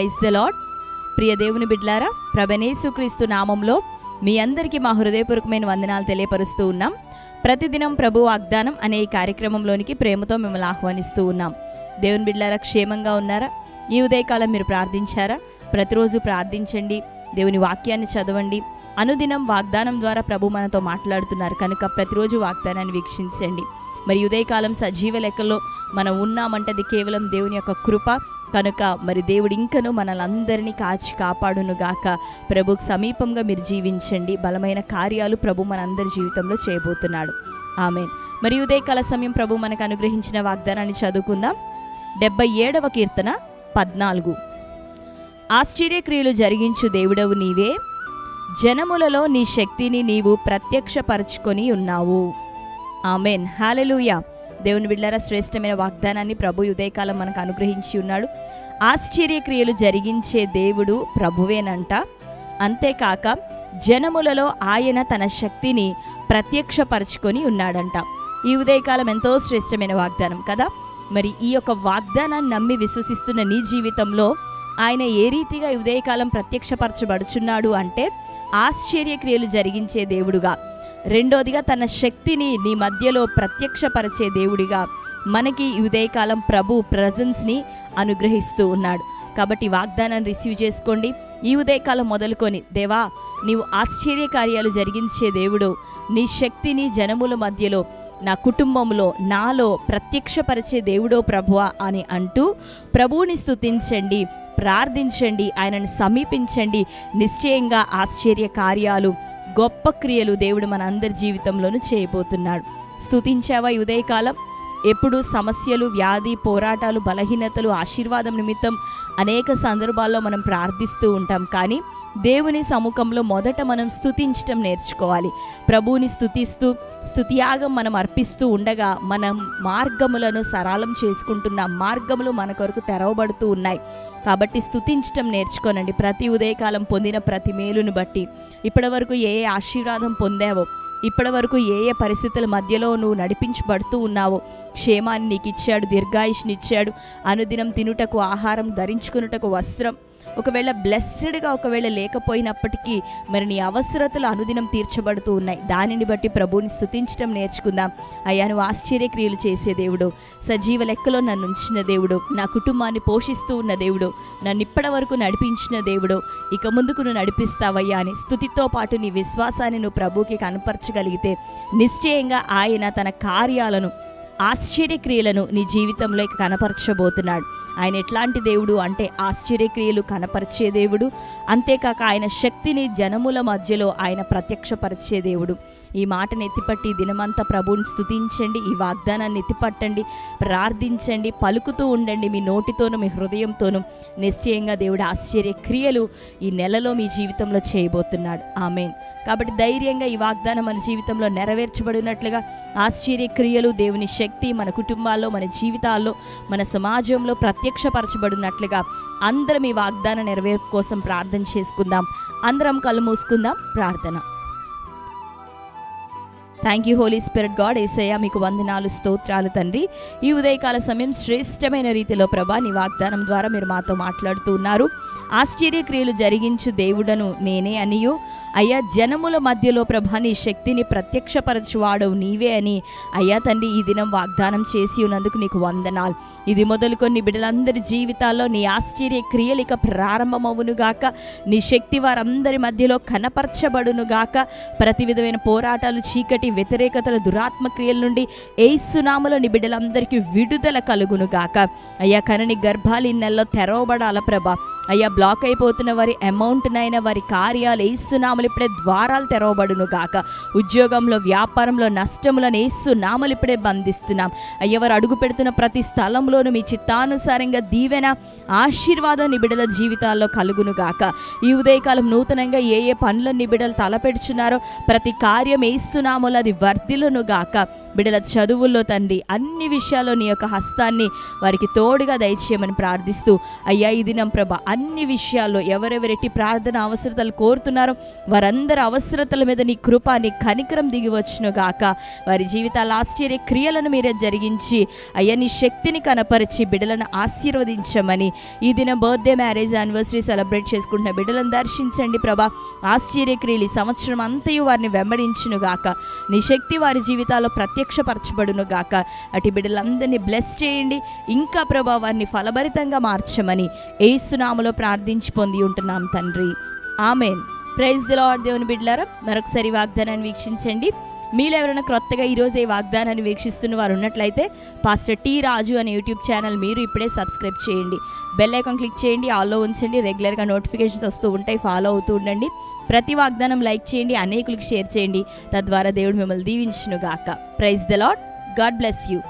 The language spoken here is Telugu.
ప్రైజ్ ద లాడ్ ప్రియ దేవుని బిడ్లారా ప్రభనేసుక్రీస్తు నామంలో మీ అందరికీ మా హృదయపూర్వకమైన వందనాలు తెలియపరుస్తూ ఉన్నాం. ప్రతిదినం ప్రభు వాగ్దానం అనే ఈ కార్యక్రమంలోనికి ప్రేమతో మిమ్మల్ని ఆహ్వానిస్తూ ఉన్నాం. దేవుని బిడ్లారా క్షేమంగా ఉన్నారా? ఈ ఉదయకాలం మీరు ప్రార్థించారా? ప్రతిరోజు ప్రార్థించండి దేవుని వాక్యాన్ని చదవండి. అనుదినం వాగ్దానం ద్వారా ప్రభు మనతో మాట్లాడుతున్నారు. కనుక ప్రతిరోజు వాగ్దానాన్ని వీక్షించండి. మరి ఉదయకాలం సజీవ లెక్కలో మనం ఉన్నామంటది కేవలం దేవుని యొక్క కృప కనుక మరి దేవుడు ఇంకను మనలందరినీ కాచి కాపాడును గాక. ప్రభుకు సమీపంగా మీరు జీవించండి. బలమైన కార్యాలు ప్రభు మనందరి జీవితంలో చేయబోతున్నాడు. ఆమె మరి ఉదయకాల సమయం ప్రభు మనకు అనుగ్రహించిన వాగ్దానాన్ని చదువుకుందాం. డెబ్బై ఏడవ కీర్తన పద్నాలుగు. ఆశ్చర్యక్రియలు జరిగించు దేవుడవు నీవే. జనములలో నీ శక్తిని నీవు ప్రత్యక్షపరచుకొని ఉన్నావు. ఆమెన్. హాలెలూయా. దేవుని బిళ్ళారా శ్రేష్టమైన వాగ్దానాన్ని ప్రభు ఉదయకాలం మనకు అనుగ్రహించి ఉన్నాడు. ఆశ్చర్యక్రియలు జరిగించే దేవుడు ప్రభువేనంట. అంతేకాక జనములలో ఆయన తన శక్తిని ప్రత్యక్షపరచుకొని ఉన్నాడంట. ఈ ఉదయకాలం ఎంతో శ్రేష్టమైన వాగ్దానం కదా? మరి ఈ యొక్క వాగ్దానాన్ని నమ్మి విశ్వసిస్తున్న నీ జీవితంలో ఆయన ఏ రీతిగా ఉదయకాలం ప్రత్యక్షపరచబడుచున్నాడు అంటే ఆశ్చర్యక్రియలు జరిగించే దేవుడుగా రెండోదిగా తన శక్తిని నీ మధ్యలో ప్రత్యక్షపరిచే దేవుడిగా మనకి ఈ ఉదయకాలం ప్రభు ప్రజెన్స్ని అనుగ్రహిస్తూ ఉన్నాడు. కాబట్టి వాగ్దానాన్ని రిసీవ్ చేసుకోండి. ఈ ఉదయకాలం మొదలుకొని దేవా నీవు ఆశ్చర్య కార్యాలు జరిగించే దేవుడు నీ శక్తిని జనముల మధ్యలో నా కుటుంబంలో నాలో ప్రత్యక్షపరిచే దేవుడో ప్రభువా అని అంటూ ప్రభువుని స్తుతించండి ప్రార్థించండి ఆయనను సమీపించండి. నిశ్చయంగా ఆశ్చర్య కార్యాలు గొప్ప క్రియలు దేవుడు మన అందరి జీవితంలోనూ చేయబోతున్నాడు. స్తుతించావా ఉదయకాలం? ఎప్పుడు సమస్యలు వ్యాధి పోరాటాలు బలహీనతలు ఆశీర్వాదం నిమిత్తం అనేక సందర్భాల్లో మనం ప్రార్థిస్తూ ఉంటాం. కానీ దేవుని సముఖంలో మొదట మనం స్థుతించటం నేర్చుకోవాలి. ప్రభువుని స్థుతిస్తూ స్థుతియాగం మనం అర్పిస్తూ ఉండగా మనం మార్గములను సరళం చేసుకుంటున్న మార్గములు మన కొరకు తెరవబడుతూ ఉన్నాయి. కాబట్టి స్థుతించటం నేర్చుకోనండి. ప్రతి ఉదయకాలం పొందిన ప్రతి మేలును బట్టి. ఇప్పటివరకు ఏ ఏ ఆశీర్వాదం పొందావో ఇప్పటి వరకు ఏ ఏ పరిస్థితుల మధ్యలో నువ్వు నడిపించబడుతూ ఉన్నావో క్షేమాన్ని నీకు ఇచ్చాడు దీర్ఘాయుష్నిచ్చాడు అనుదినం తినుటకు ఆహారం ధరించుకునుటకు వస్త్రం ఒకవేళ బ్లెస్సెడ్గా ఒకవేళ లేకపోయినప్పటికీ మరి నీ అవసరతలు అనుదినం తీర్చబడుతూ ఉన్నాయి. దానిని బట్టి ప్రభువుని స్థుతించడం నేర్చుకుందాం. అయ్యా నువ్వు ఆశ్చర్యక్రియలు చేసే దేవుడు. సజీవ లెక్కలో నన్ను ఉంచిన దేవుడు. నా కుటుంబాన్ని పోషిస్తూ ఉన్న దేవుడు. నన్ను ఇప్పటి వరకు నడిపించిన దేవుడు. ఇక ముందుకు నువ్వు నడిపిస్తావయ్యా అని స్థుతితో పాటు నీ విశ్వాసాన్ని నువ్వు ప్రభుకి కనపరచగలిగితే నిశ్చయంగా ఆయన తన కార్యాలను ఆశ్చర్యక్రియలను నీ జీవితంలో కనపరచబోతున్నాడు. ఆయన ఎట్లాంటి దేవుడు అంటే ఆశ్చర్యక్రియలు కనపరిచే దేవుడు. అంతేకాక ఆయన శక్తిని జనముల మధ్యలో ఆయన ప్రత్యక్షపరిచే దేవుడు. ఈ మాటను ఎత్తిపట్టి దినమంతా ప్రభువుని స్తుతించండి. ఈ వాగ్దానాన్ని ఎత్తిపట్టండి. ప్రార్థించండి. పలుకుతూ ఉండండి మీ నోటితోనూ మీ హృదయంతోనూ. నిశ్చయంగా దేవుడు ఆశ్చర్య క్రియలు ఈ నెలలో మీ జీవితంలో చేయబోతున్నాడు. ఆమెన్. కాబట్టి ధైర్యంగా ఈ వాగ్దానం మన జీవితంలో నెరవేర్చబడినట్లుగా ఆశ్చర్య క్రియలు దేవుని శక్తి మన కుటుంబాల్లో మన జీవితాల్లో మన సమాజంలో ప్రత్యక్షపరచబడినట్లుగా అందరం ఈ వాగ్దాన నెరవేర్పు కోసం ప్రార్థన చేసుకుందాం. అందరం కళ్ళు మూసుకుందాం. ప్రార్థన. Thank you holy spirit God Yesayya మీకు వందనాలు స్తోత్రాలు తండ్రి. ఈ ఉదయకాల సమయం శ్రేష్టమైన రీతిలో ప్రభా నీ వాగ్దానం ద్వారా మీరు మాతో మాట్లాడుతూ ఉన్నారు. ఆశ్చర్యక్రియలు జరిగించు దేవుడను నేనే అనియు. అయ్యా జనముల మధ్యలో ప్రభా నీ శక్తిని ప్రత్యక్షపరచువాడవు నీవే అని. అయ్యా తండ్రి ఈ దినం వాగ్దానం చేసి ఉన్నందుకు నీకు వందనాలు. ఇది మొదలుకొని బిడ్డలందరి జీవితాల్లో నీ ఆశ్చర్య క్రియలు ఇక ప్రారంభమవునుగాక నీ శక్తి వారందరి మధ్యలో కనపరచబడునుగాక ప్రతి విధమైన పోరాటాలు చీకటి వ్యతిరేకతల దురాత్మ క్రియల నుండి ఏసునామలో నీ బిడ్డలందరికీ విడుదల కలుగునుగాక. అయ్యా కనని గర్భాలు ఈ నెలలో తెరవబడాల ప్రభా. అయ్యా బ్లాక్ అయిపోతున్న వారి అమౌంట్నైనా వారి కార్యాలు ఏసునామలు ఇప్పుడే ద్వారాలు తెరవబడును గాక. ఉద్యోగంలో వ్యాపారంలో నష్టములను ఏసునామలు ఇప్పుడే బంధిస్తున్నాం. అయ్యా వారు అడుగు పెడుతున్న ప్రతి స్థలంలోనూ మీ చిత్తానుసారంగా దీవెన ఆశీర్వాదం నిబిడల జీవితాల్లో కలుగును గాక. ఈ ఉదయకాలం నూతనంగా ఏ ఏ పనులను నిబిడలు తలపెడుచున్నారో ప్రతి కార్యం ఏసునామలు అది వర్ధిలను గాక. బిడల చదువుల్లో తండ్రి అన్ని విషయాల్లో నీ యొక్క హస్తాన్ని వారికి తోడుగా దయచేయమని ప్రార్థిస్తూ అయ్యా ఈ దినం ప్రభ అన్ని విషయాల్లో ఎవరెవరెట్టి ప్రార్థన అవసరతలు కోరుతున్నారో వారందరి అవసరతల మీద నీ కృప నీ కనికరం దిగి వచ్చును గాక. వారి జీవితాల ఆశ్చర్య క్రియలను మీరే జరిగించి అయ్యా నీ శక్తిని కనపరిచి బిడ్డలను ఆశీర్వదించమని ఈ దిన బర్త్డే మ్యారేజ్ యానివర్సరీ సెలబ్రేట్ చేసుకుంటున్న బిడ్డలను దర్శించండి ప్రభా. ఆశ్చర్య క్రియలు ఈ సంవత్సరం అంతయు వారిని వెంబడించును గాక. నీ శక్తి వారి జీవితాల్లో ప్రతి గాక అటు బిడ్డలందరినీ బ్లెస్ చేయండి ఇంకా ప్రభా వారిని ఫలభరితంగా మార్చమని ఏసునామలో ప్రార్థించి పొంది ఉంటున్నాం తండ్రి. ఆమెన్. ప్రైజ్ లార్డ్ దేవుని బిడ్డలారా మరొకసారి వాగ్దానాన్ని వీక్షించండి. మీలో ఎవరైనా క్రొత్తగా ఈరోజు ఈ వాగ్దానాన్ని వీక్షిస్తున్న వారు ఉన్నట్లయితే పాస్టర్ టీ రాజు అనే యూట్యూబ్ ఛానల్ మీరు ఇప్పుడే సబ్స్క్రైబ్ చేయండి. బెల్ ఐకాన్ క్లిక్ చేయండి. ఆల్లో ఉంచండి. రెగ్యులర్గా నోటిఫికేషన్స్ వస్తూ ఉంటాయి. ఫాలో అవుతూ ఉండండి. ప్రతి వాగ్దానం లైక్ చేయండి. అనేకులకు షేర్ చేయండి. తద్వారా దేవుడు మిమ్మల్ని దీవించునుగాక. Praise the lord God bless you.